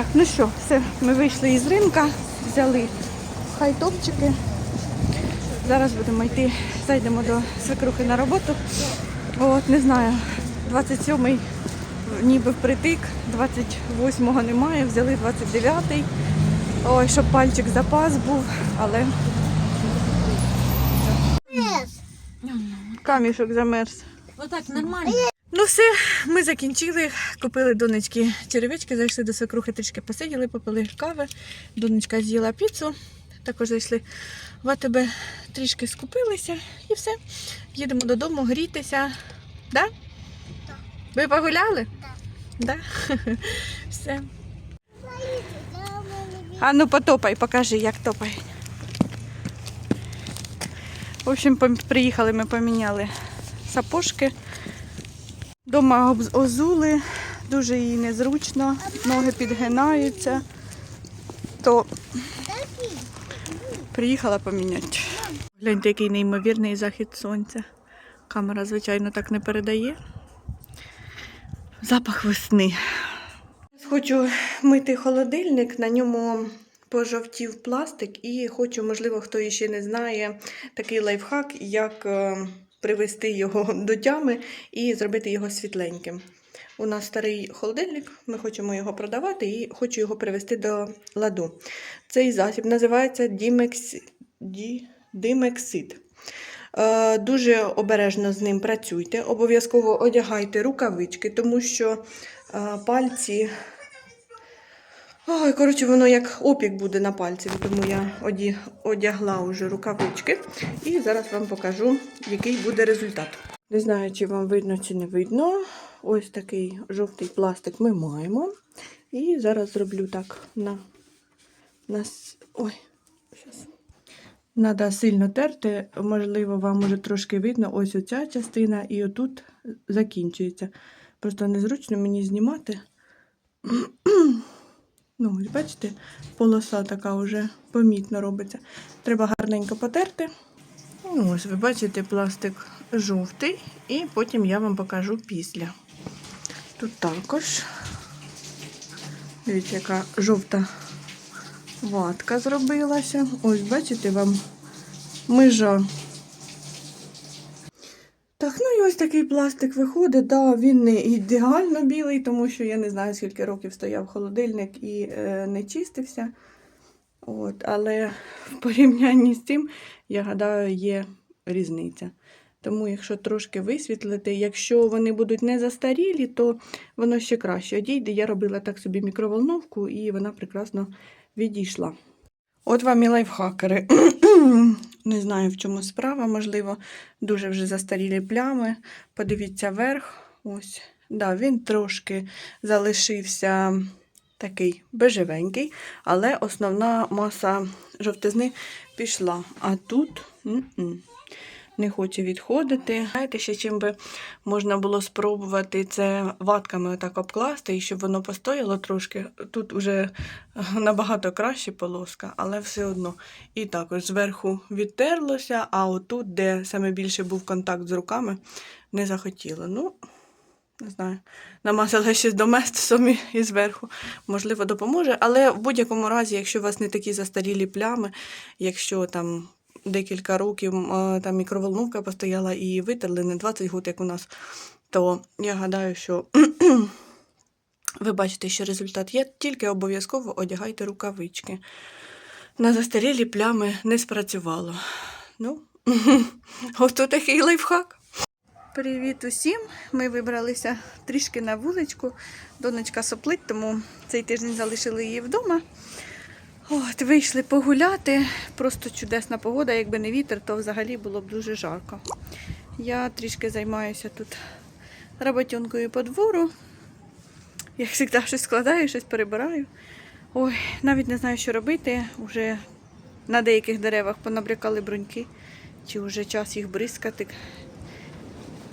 Так, ну що, все, ми вийшли із ринка, взяли хайтопчики. Зараз будемо йти, зайдемо до свекрухи на роботу. От, не знаю, 27-й ніби впритик, 28-го немає, взяли 29-й. Ой, щоб пальчик запас був, але камішок замерз. Отак нормально. Ну все, ми закінчили. Купили донечки черевички, зайшли до свекрухи, трішки посиділи, попили кави. Донечка з'їла піцу. Також зайшли в АТБ, трішки скупилися і все. Їдемо додому грітися. Да? Ви погуляли? Да. Все. А ну потопай, покажи, як топай. В общем, приїхали, ми поміняли сапожки. Дома озули, дуже їй незручно, ноги підгинаються, то приїхала поміняти. Гляньте, який неймовірний захід сонця. Камера, звичайно, так не передає. Запах весни. Хочу мити холодильник, на ньому пожовтів пластик, і хочу, можливо, хто ще не знає, такий лайфхак, як е, привести його до тями і зробити його світленьким. У нас старий холодильник, ми хочемо його продавати і хочу його привести до ладу. Цей засіб називається Дімекс... Ді... Димексид. Е, Дуже обережно з ним працюйте. Обов'язково одягайте рукавички, тому що е, пальці. Ой, коротше, воно як опік буде на пальці, тому я оді- одягла вже рукавички. І зараз вам покажу, який буде результат. Не знаю, чи вам видно, чи не видно. Ось такий жовтий пластик ми маємо. І зараз зроблю так на. на... Ой, щас. Надо сильно терти, можливо, вам може трошки видно. Ось оця частина і отут закінчується. Просто незручно мені знімати. Ну, ось бачите, полоса така вже помітно робиться. Треба гарненько потерти. Ну, ось ви бачите, пластик жовтий, і потім я вам покажу після. Тут також, дивіться, яка жовта ватка зробилася. Ось, бачите, вам межа. Ось такий пластик виходить. Да, він не ідеально білий, тому що я не знаю, скільки років стояв холодильник і е, не чистився. От, але в порівнянні з цим, я гадаю, є різниця. Тому, якщо трошки висвітлити, якщо вони будуть не застарілі, то воно ще краще одійде. Я робила так собі мікроволновку, і вона прекрасно відійшла. От вам і лайфхакери. Не знаю, в чому справа, можливо, дуже вже застарілі плями. Подивіться вверх. Ось. Да, він трошки залишився такий бежевенький, але основна маса жовтизни пішла. А тут м-м, не хоче відходити. Знаєте, ще чим би можна було спробувати це ватками отак обкласти, і щоб воно постояло трошки. Тут вже набагато краще полоска, але все одно. І також зверху відтерлося, а отут, де саме більше був контакт з руками, не захотіло. Ну, не знаю, намазала з доместосом і зверху. Можливо, допоможе. Але в будь-якому разі, якщо у вас не такі застарілі плями, якщо там декілька років там мікроволновка постояла і витерли не 20 год, як у нас, то я гадаю, що ви бачите, що результат є, тільки обов'язково одягайте рукавички. На застарілі плями не спрацювало. Ну, ото такий лайфхак. Привіт усім! Ми вибралися трішки на вуличку. Донечка соплить, тому цей тиждень залишили її вдома. От, вийшли погуляти. Просто чудесна погода. Якби не вітер, то взагалі було б дуже жарко. Я трішки займаюся тут роботенкою по двору. Як завжди, щось складаю, щось перебираю. Ой, навіть не знаю, що робити. Уже на деяких деревах понабрякали бруньки. Чи вже час їх бризкати.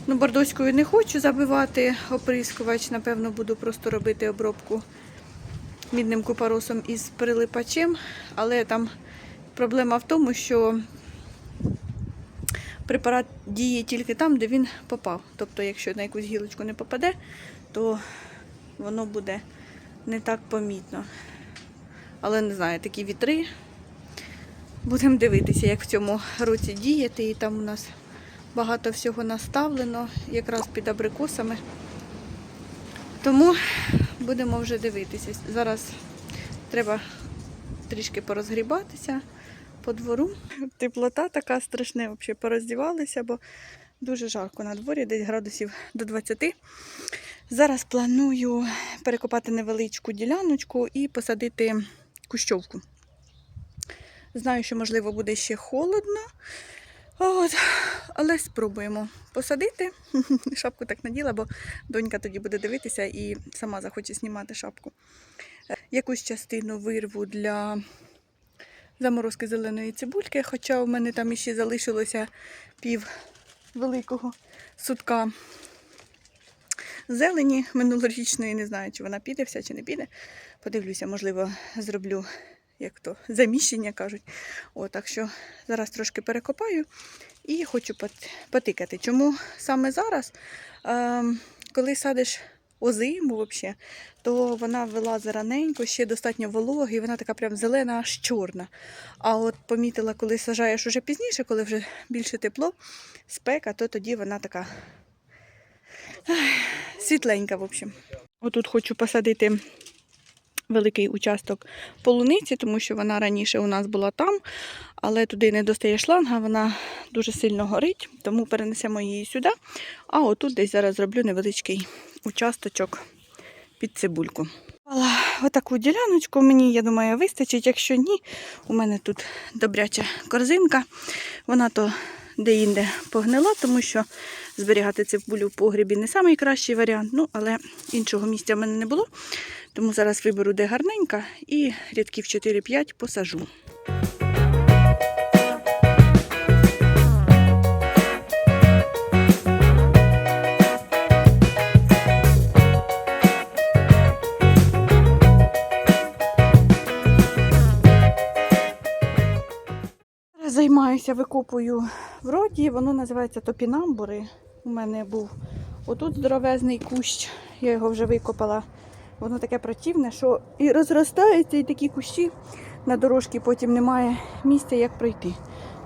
Ну, бордоською не хочу забивати оприскувач. Напевно, буду просто робити обробку мідним купоросом із прилипачем. Але там проблема в тому, що препарат діє тільки там, де він попав. Тобто, якщо на якусь гілочку не попаде, то воно буде не так помітно. Але не знаю, такі вітри. Будемо дивитися, як в цьому році діяти. І там у нас багато всього наставлено, якраз під абрикосами. Тому будемо вже дивитися. Зараз треба трішки порозгрібатися по двору. Теплота така страшна, взагалі пороздівалися, бо дуже жарко на дворі, десь градусів до 20. Зараз планую перекопати невеличку діляночку і посадити кущовку. Знаю, що, можливо, буде ще холодно. От, але спробуємо посадити. Шапку так наділа, бо донька тоді буде дивитися і сама захоче знімати шапку. Е, Якусь частину вирву для заморозки зеленої цибульки, хоча у мене там іще залишилося пів великого сутка зелені минулорічної. Не знаю, чи вона піде вся, чи не піде. Подивлюся, можливо, зроблю як то заміщення кажуть. О, так що зараз трошки перекопаю і хочу потикати. Чому саме зараз, е, коли садиш озиму, взагалі, то вона вилазить раненько, ще достатньо вологи, і вона така прям зелена, аж чорна. А от помітила, коли сажаєш уже пізніше, коли вже більше тепло, спека, то тоді вона така світленька, в. Отут хочу посадити великий участок полуниці, тому що вона раніше у нас була там, але туди не достає шланга, вона дуже сильно горить, тому перенесемо її сюди. А отут десь зараз зроблю невеличкий участочок під цибульку. Отаку діляночку мені, я думаю, вистачить. Якщо ні, у мене тут добряча корзинка. Вона то де-інде погнила, тому що зберігати цибулю в погрібі не найкращий варіант. Ну, але іншого місця в мене не було. Тому зараз виберу, де гарненька, і рядків 4-5 посажу. Займаюся, викопую вроді, воно називається топінамбури. У мене був отут здоровезний кущ, я його вже викопала. Воно таке противне, що і розростається, і такі кущі на дорожці потім немає місця, як пройти.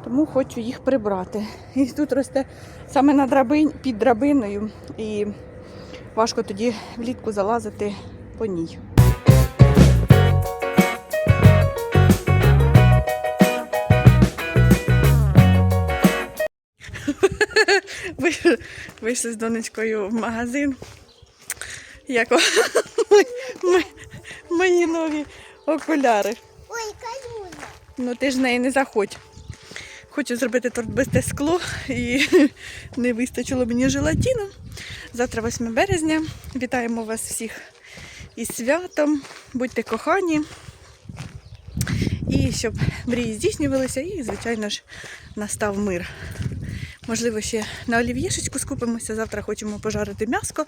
Тому хочу їх прибрати. І тут росте саме на драбин, під драбиною, і важко тоді влітку залазити по ній. Вийшли, з донечкою в магазин. Як мої нові окуляри. Ой, калюна. Ну ти ж в неї не заходь. Хочу зробити торт без те скло і не вистачило мені желатину. Завтра 8 березня. Вітаємо вас всіх із святом. Будьте кохані. І щоб мрії здійснювалися, і, звичайно ж, настав мир. Можливо, ще на олів'єшечку скупимося. Завтра хочемо пожарити м'яско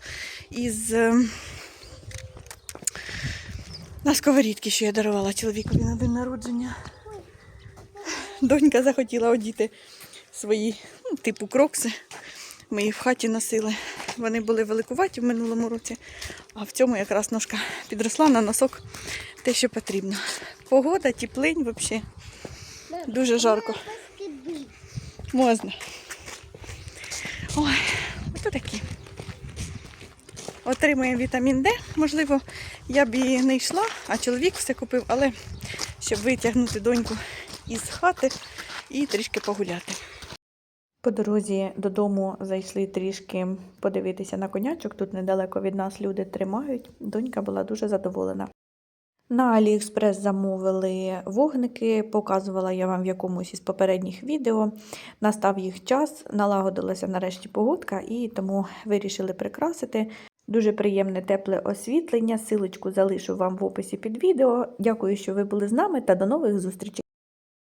із е, на сковорідки, що я дарувала чоловікові на день народження. Донька захотіла одіти свої, ну, типу крокси. Ми їх в хаті носили. Вони були великуваті в минулому році, а в цьому якраз ножка підросла на носок те, що потрібно. Погода, теплинь взагалі. Дуже жарко. Можна. Ой, ото такі. Отримуємо вітамін Д. Можливо, я б і не йшла, а чоловік все купив, але щоб витягнути доньку із хати і трішки погуляти. По дорозі додому зайшли трішки подивитися на конячок. Тут недалеко від нас люди тримають. Донька була дуже задоволена. На Аліекспрес замовили вогники, показувала я вам в якомусь із попередніх відео. Настав їх час, налагодилася нарешті погодка і тому вирішили прикрасити. Дуже приємне тепле освітлення. Силочку залишу вам в описі під відео. Дякую, що ви були з нами та до нових зустрічей.